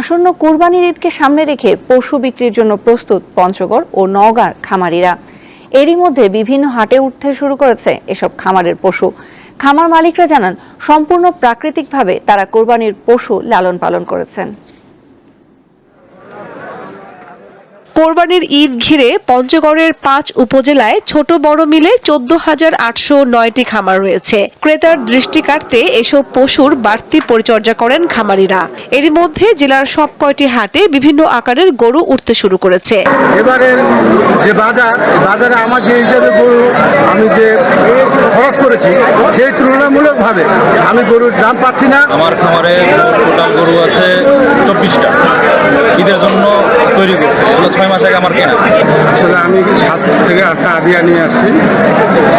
আসন্ন কোরবানির ঈদকে সামনে রেখে পশু বিক্রির জন্য প্রস্তুত পঞ্চগড় ও নওগাঁর খামারিরা। এরই মধ্যে বিভিন্ন হাটে উঠতে শুরু করেছে এসব খামারের পশু। খামার মালিকরা জানান, সম্পূর্ণ প্রাকৃতিকভাবে তারা কোরবানির পশু লালন পালন করেছেন। কোরবানির ঈদ ঘিরে পঞ্চগড়ের পাঁচ উপজেলায় ছোট বড় মিলে চোদ্দ হাজার আটশো নয়টি খামার রয়েছে। ক্রেতার দৃষ্টি কাটতে এসব পশুর বাড়তি পরিচর্যা করেন খামারিরা। এরই মধ্যে জেলার সব কয়টি হাটে বিভিন্ন আকারের গরু উঠতে শুরু করেছে। এবারের যে বাজার বাজারে আমার যে হিসেবে গরু আমি যে খরচ করেছি সেই তুলনামূলকভাবে আমি গরুর দাম পাচ্ছি না। আমার খামারে টোটাল গরু আছে চব্বিশটা। ঈদের জন্য তৈরি করছে? এগুলো ছয় মাস আগে আমার কেনা। আসলে আমি সাত থেকে আটটা আরিয়া নিয়ে আসছি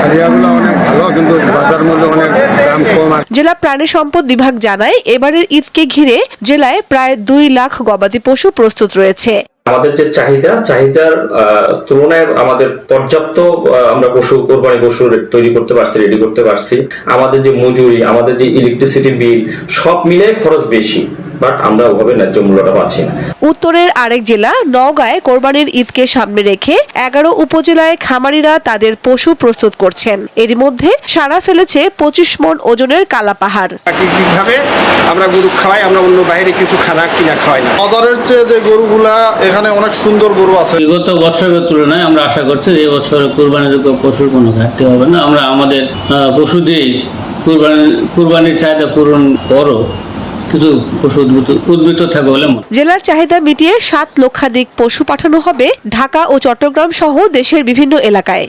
আরিয়াগুলো অনেক ভালো কিন্তু বাজার মূল্য অনেক দাম কম জেলা প্রাণী সম্পদ বিভাগ জানায় এবারের ঈদকে ঘিরে জেলায় প্রায় দুই লাখ গবাদি পশু প্রস্তুত রয়েছে। আমাদের যে চাহিদা চাহিদার আহ, তুলনায় আমাদের পর্যাপ্ত আহ, আমরা পশু কোরবানি পশু তৈরি করতে পারছি রেডি করতে পারছি। আমাদের যে মজুরি আমাদের যে ইলেকট্রিসিটি বিল সব মিলে খরচ বেশি। বাট আমরা ওভাবে ন্যায্য মূল্যটা পাচ্ছি না। উত্তরের আরেক জেলা নওগাঁয় কোরবানির ঈদকে সামনে রেখে এগারো উপজেলায় খামারিরা তাদের পশু প্রস্তুত করছেন। এর মধ্যে সারা ফেলেছে পঁচিশ মন ওজনের কালা পাহাড় প্রাকৃতিকভাবে আমরা গরু খাওয়াই আমরা অন্য বাইরে কিছু খানা কিনা খাওয়াই না। বাজারের চেয়ে যে গরুগুলা এখানে অনেক সুন্দর গরু আছে। বিগত বছরের তুলনায় আমরা আশা করছি যে এবছর কোরবানির পশুর কোনো ঘাটতি হবে না। আমরা আমাদের আহ, পশু দিয়েই কোরবানি কোরবানির চাহিদা পূরণ করো। কিছু পশু বলে জেলার চাহিদা মিটিয়ে সাত লক্ষাধিক পশু পাঠানো হবে ঢাকা ও চট্টগ্রাম সহ দেশের বিভিন্ন এলাকায়।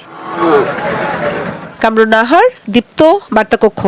কামরুন নাহার, দীপ্ত, বার্তাকক্ষ।